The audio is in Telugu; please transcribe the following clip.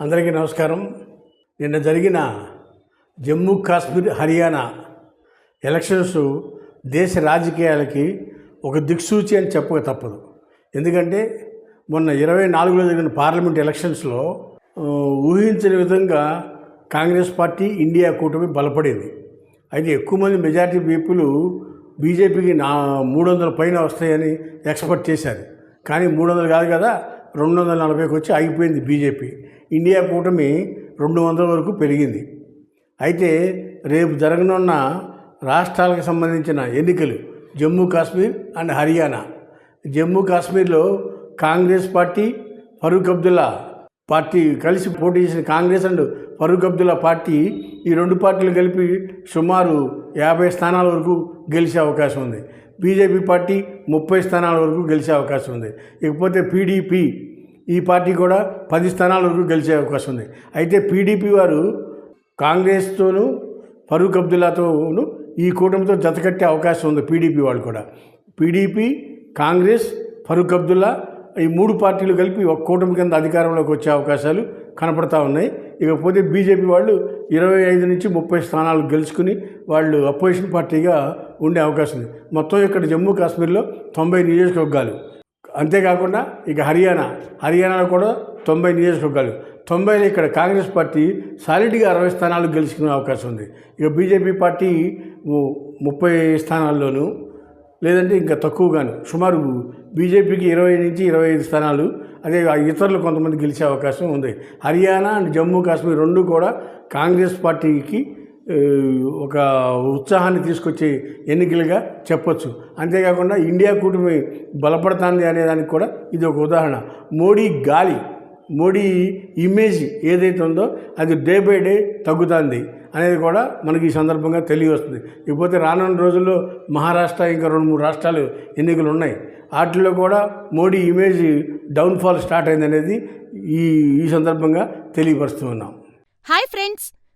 అందరికీ నమస్కారం. నిన్న జరిగిన జమ్మూ కాశ్మీర్ హర్యానా ఎలక్షన్స్ దేశ రాజకీయాలకి ఒక దిక్సూచి అని చెప్పక తప్పదు. ఎందుకంటే మొన్న ఇరవై నాలుగులో జరిగిన పార్లమెంట్ ఎలక్షన్స్లో ఊహించని విధంగా కాంగ్రెస్ పార్టీ ఇండియా కూటమి బలపడింది. అయితే ఎక్కువ మంది మెజారిటీ పీపుల్ బీజేపీకి నా మూడు వందల పైన వస్తాయని ఎక్స్పెక్ట్ చేశారు. కానీ మూడు వందలు కాదు కదా రెండు వందల నలభైకి వచ్చి ఆగిపోయింది బీజేపీ. ఇండియా కూటమి రెండు వందల వరకు పెరిగింది. అయితే రేపు జరగనున్న రాష్ట్రాలకు సంబంధించిన ఎన్నికలు జమ్మూ కాశ్మీర్ అండ్ హర్యానా. జమ్మూ కాశ్మీర్లో కాంగ్రెస్ పార్టీ ఫరూక్ అబ్దుల్లా పార్టీ కలిసి పోటీ చేసిన కాంగ్రెస్ అండ్ ఫరూక్ అబ్దుల్లా పార్టీ ఈ రెండు పార్టీలు కలిపి సుమారు యాభై స్థానాల వరకు గెలిచే అవకాశం ఉంది. బీజేపీ పార్టీ ముప్పై స్థానాల వరకు గెలిచే అవకాశం ఉంది. ఇకపోతే పీడీపీ ఈ పార్టీ కూడా పది స్థానాల వరకు గెలిచే అవకాశం ఉంది. అయితే పీడీపీ వారు కాంగ్రెస్తోనూ ఫరూక్ అబ్దుల్లాతోనూ ఈ కూటమితో జతకట్టే అవకాశం ఉంది పీడీపీ వాళ్ళు కూడా. పీడీపీ కాంగ్రెస్ ఫరూక్ అబ్దుల్లా ఈ మూడు పార్టీలు కలిపి ఒక కూటమి కింద అధికారంలోకి వచ్చే అవకాశాలు కనపడతా ఉన్నాయి. ఇకపోతే బీజేపీ వాళ్ళు ఇరవై ఐదు నుంచి ముప్పై స్థానాలు గెలుచుకుని వాళ్ళు అపోజిషన్ పార్టీగా ఉండే అవకాశం ఉంది. మొత్తం ఇక్కడ జమ్మూ కాశ్మీర్లో తొంభై నియోజకవర్గాలు. అంతేకాకుండా ఇక హర్యానా హర్యానాలో కూడా తొంభై నియోజకవర్గాలు. తొంభైలో ఇక్కడ కాంగ్రెస్ పార్టీ సాలిడ్గా అరవై స్థానాలు గెలుచుకునే అవకాశం ఉంది. ఇక బీజేపీ పార్టీ ము- ముప్పై స్థానాల్లోనూ లేదంటే ఇంకా తక్కువగాను. సుమారు బీజేపీకి ఇరవై నుంచి ఇరవై ఐదు స్థానాలు అదే ఇతరులు కొంతమంది గెలిచే అవకాశం ఉంది. హర్యానా అండ్ జమ్మూ కాశ్మీర్ రెండు కూడా కాంగ్రెస్ పార్టీకి ఒక ఉత్సాహాన్ని తీసుకొచ్చే ఎన్నికలుగా చెప్పొచ్చు. అంతేకాకుండా ఇండియా కూటమి బలపడుతుంది అనేదానికి కూడా ఇది ఒక ఉదాహరణ. మోడీ గాలి మోడీ ఇమేజ్ ఏదైతే ఉందో అది డే బై డే తగ్గుతుంది అనేది కూడా మనకి ఈ సందర్భంగా తెలియవస్తుంది. ఇకపోతే రానున్న రోజుల్లో మహారాష్ట్ర ఇంకా రెండు మూడు రాష్ట్రాలు ఎన్నికలు ఉన్నాయి. వాటిల్లో కూడా మోడీ ఇమేజ్ డౌన్ఫాల్ స్టార్ట్ అయింది అనేది ఈ ఈ సందర్భంగా తెలియపరుస్తూ ఉన్నాం. Hi friends